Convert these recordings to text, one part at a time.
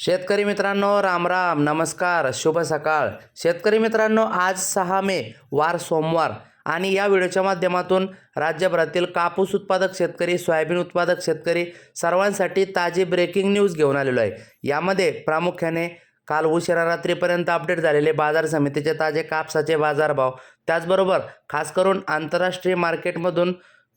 शेतकरी मित्रांनो राम राम नमस्कार शुभ सकाळ. शेतकरी मित्रांनो आज सहा मे वार सोमवार आणि या व्हिडिओच्या माध्यमातून राज्यभरातील कापूस उत्पादक शेतकरी सोयाबीन उत्पादक शेतकरी सर्वांसाठी ताजी ब्रेकिंग न्यूज घेऊन आलेलो आहे. यामध्ये प्रामुख्याने काल उशिरा रात्रीपर्यंत अपडेट झालेले बाजार समितीचे ताजे कापसाचे बाजारभाव. त्याचबरोबर खास करून आंतरराष्ट्रीय मार्केटमधून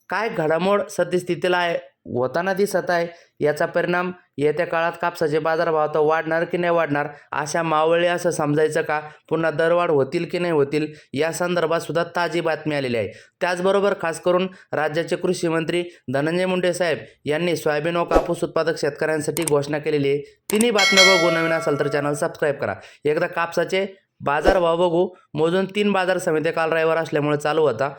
काय घडामोड सद्यस्थितीला आहे होताना दिसत आहे. याचा परिणाम येत्या काळात कापसाचे बाजारभाव तर वाढणार की नाही वाढणार अशा मावळी असं समजायचं का? पुन्हा दरवाढ होतील की नाही होतील? या संदर्भात सुद्धा ताजी बातमी आलेली आहे. त्याचबरोबर खास करून राज्याचे कृषी मंत्री धनंजय मुंडे साहेब यांनी सोयाबीन व कापूस उत्पादक शेतकऱ्यांसाठी घोषणा केलेली आहे. तिन्ही बातम्या बघू नवीन असाल तर चॅनल सबस्क्राईब करा. एकदा कापसाचे बाजारभाव बघू. मोजून तीन बाजार समित्या काल रविवार असल्यामुळे चालू होता.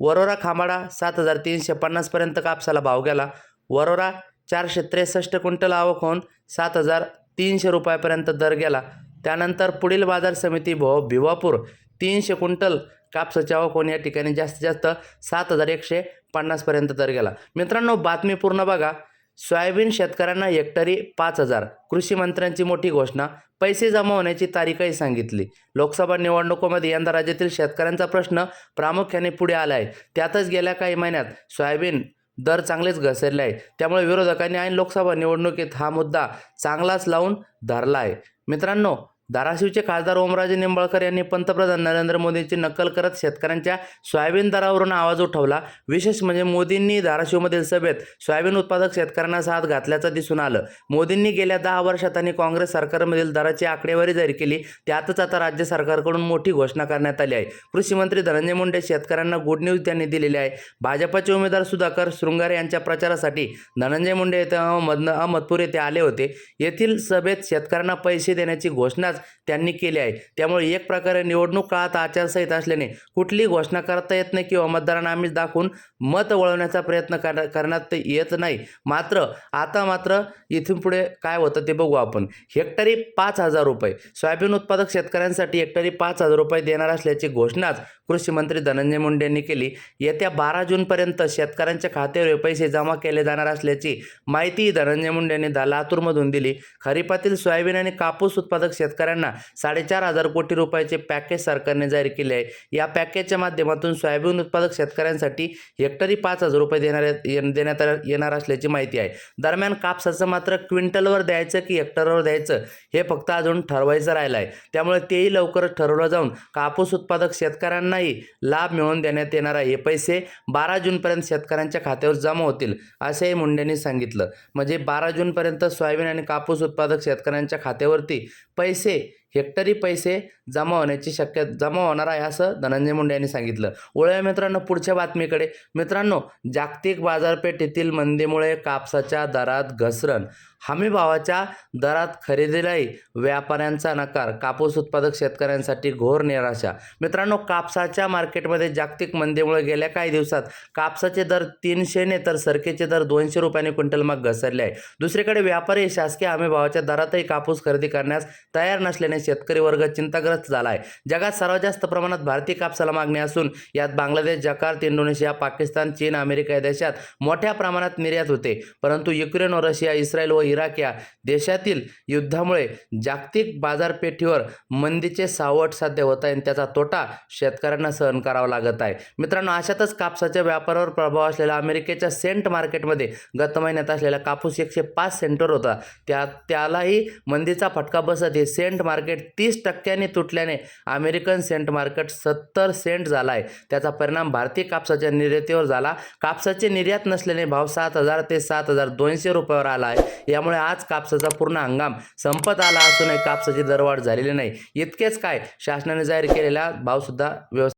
वरोरा खामाडा सात हजार तीनशे पन्नासपर्यंत कापसाला भाव गेला. वरोरा चारशे त्रेसष्ट क्विंटल आवक होऊन सात हजार तीनशे रुपयापर्यंत दर गेला. त्यानंतर पुढील बाजार समिती भो भिवापूर तीनशे क्विंटल कापसाची आवक होऊन या ठिकाणी जास्तीत जास्त सात हजार एकशे पन्नासपर्यंत दर गेला. मित्रांनो बातमी पूर्ण बघा. सोयाबीन शेतकऱ्यांना हेक्टरी पाच हजार. कृषी मंत्र्यांची मोठी घोषणा. पैसे जमा होण्याची तारीखही सांगितली. लोकसभा निवडणुकीमध्ये यंदा राज्यातील शेतकऱ्यांचा प्रश्न प्रामुख्याने पुढे आला आहे त्यातच गेल्या काही महिन्यात सोयाबीन दर चांगलेच घसरले आहे. त्यामुळे विरोधकांनी ऐन लोकसभा निवडणुकीत हा मुद्दा चांगलाच लावून धरला आहे. मित्रांनो धाराशिवचे खासदार ओमराजे निंबाळकर यांनी पंतप्रधान नरेंद्र मोदींची नक्कल करत शेतकऱ्यांच्या सोयाबीन दरावरून आवाज उठवला. विशेष म्हणजे मोदींनी धाराशिवमधील सभेत सोयाबीन उत्पादक शेतकऱ्यांना साथ घातल्याचं दिसून आलं. मोदींनी गेल्या दहा वर्षात आणि काँग्रेस सरकारमधील दराची आकडेवारी जाहीर केली. त्यातच आता राज्य सरकारकडून मोठी घोषणा करण्यात आली आहे. कृषी मंत्री धनंजय मुंडे शेतकऱ्यांना गुड न्यूज त्यांनी दिलेली आहे. भाजपाचे उमेदवार सुधाकर शृंगारे यांच्या प्रचारासाठी धनंजय मुंडे येथे अहमदनं अहमदपूर येथे आले होते. येथील सभेत शेतकऱ्यांना पैसे देण्याची घोषणाच त्यांनी केली आहे. त्यामुळे एक प्रकारे निवडणूक काळात आचारसंहिता असल्याने कुठलीही घोषणा करता येत नाही किंवा मतदारांना आम्ही दाखवून मत वळवण्याचा प्रयत्न कर करण्यात येत नाही. मात्र आता मात्र इथून पुढे काय होतं ते बघू आपण. हेक्टरी पाच हजार रुपये. सोयाबीन उत्पादक शेतकऱ्यांसाठी हेक्टरी पाच हजार रुपये देणार असल्याची घोषणाच कृषी मंत्री धनंजय मुंडे यांनी केली. येत्या बारा जूनपर्यंत शेतकऱ्यांच्या खात्यावर पैसे जमा केले जाणार असल्याची माहिती धनंजय मुंडे यांनी लातूरमधून दिली. खरीपातील सोयाबीन आणि कापूस उत्पादक शेतकऱ्यांना साडेचार हजार कोटी रुपयाचे पॅकेज सरकारने जाहीर केले आहे. या पॅकेजच्या माध्यमातून सोयाबीन उत्पादक शेतकऱ्यांसाठी हेक्टरी पाच हजार रुपये देणार ये- देण्यात येणार असल्याची माहिती आहे. दरम्यान कापसाचं मात्र क्विंटलवर द्यायचं की हेक्टरवर द्यायचं हे फक्त अजून ठरवायचं राहिलं आहे त्यामुळे तेही लवकरच ठरवलं जाऊन कापूस उत्पादक शेतकऱ्यांनाही लाभ मिळवून देण्यात येणार आहे. हे पैसे बारा जूनपर्यंत शेतकऱ्यांच्या खात्यावर जमा होतील असेही मुंडेंनी सांगितलं. म्हणजे बारा जूनपर्यंत सोयाबीन आणि कापूस उत्पादक शेतकऱ्यांच्या खात्यावरती पैसे dice, हेक्टरी पैसे जमा होण्याची शक्यता जमा होणार आहे असं धनंजय मुंडे यांनी सांगितलं. वळूया मित्रांनो पुढच्या बातमीकडे. मित्रांनो जागतिक बाजारपेठेतील मंदीमुळे कापसाच्या दरात घसरण. हमीभावाच्या दरात खरेदीलाही व्यापाऱ्यांचा नकार कापूस उत्पादक शेतकऱ्यांसाठी घोर निराशा. मित्रांनो कापसाच्या मार्केटमध्ये जागतिक मंदीमुळे गेल्या काही दिवसात कापसाचे दर तीनशेने तर सरकेचे दर दोनशे रुपयांनी क्विंटल मग घसरले आहे. दुसरीकडे व्यापारी शासकीय हमीभावाच्या दरातही कापूस खरेदी करण्यास तयार नसल्याने शेतकरी वर्ग चिंताग्रस्त झाला आहे जगात सर्वात जास्त प्रमाणात भारतीय कापसाला मागणी असून यात बांगलादेश जकार्त इंडोनेशिया पाकिस्तान चीन अमेरिका या देशात मोठ्या प्रमाणात निर्यात होते. परंतु युक्रेन व रशिया इस्रायल व इराक या देशातील युद्धामुळे जागतिक बाजारपेठेवर मंदीचे सावट साध्य होत आहे आणि त्याचा तोटा शेतकऱ्यांना सहन करावा लागत आहे. मित्रांनो अशातच कापसाच्या व्यापारावर प्रभाव असलेला अमेरिकेच्या सेंट मार्केटमध्ये गत महिन्यात असलेला कापूस एकशे पाच सेंटर होता. त्या त्यालाही मंदीचा फटका बसत हे सेंट मार्केट मार्केट तीस टक्क्यांनी तुटल्याने अमेरिकन सेंट मार्केट सत्तर सेंट झाला आहे त्याचा परिणाम भारतीय कापसाच्या निर्यातीवर झाला. कापसाचे निर्यात नसल्याने भाव सात हजार ते सात हजार दोनशे रुपयावर आला आहे यामुळे आज कापसाचा पूर्ण हंगाम संपत आला असूनही कापसाची दरवाढ झालेली नाही. इतकेच काय शासनाने जाहीर केलेला भावसुद्धा व्यवस्थित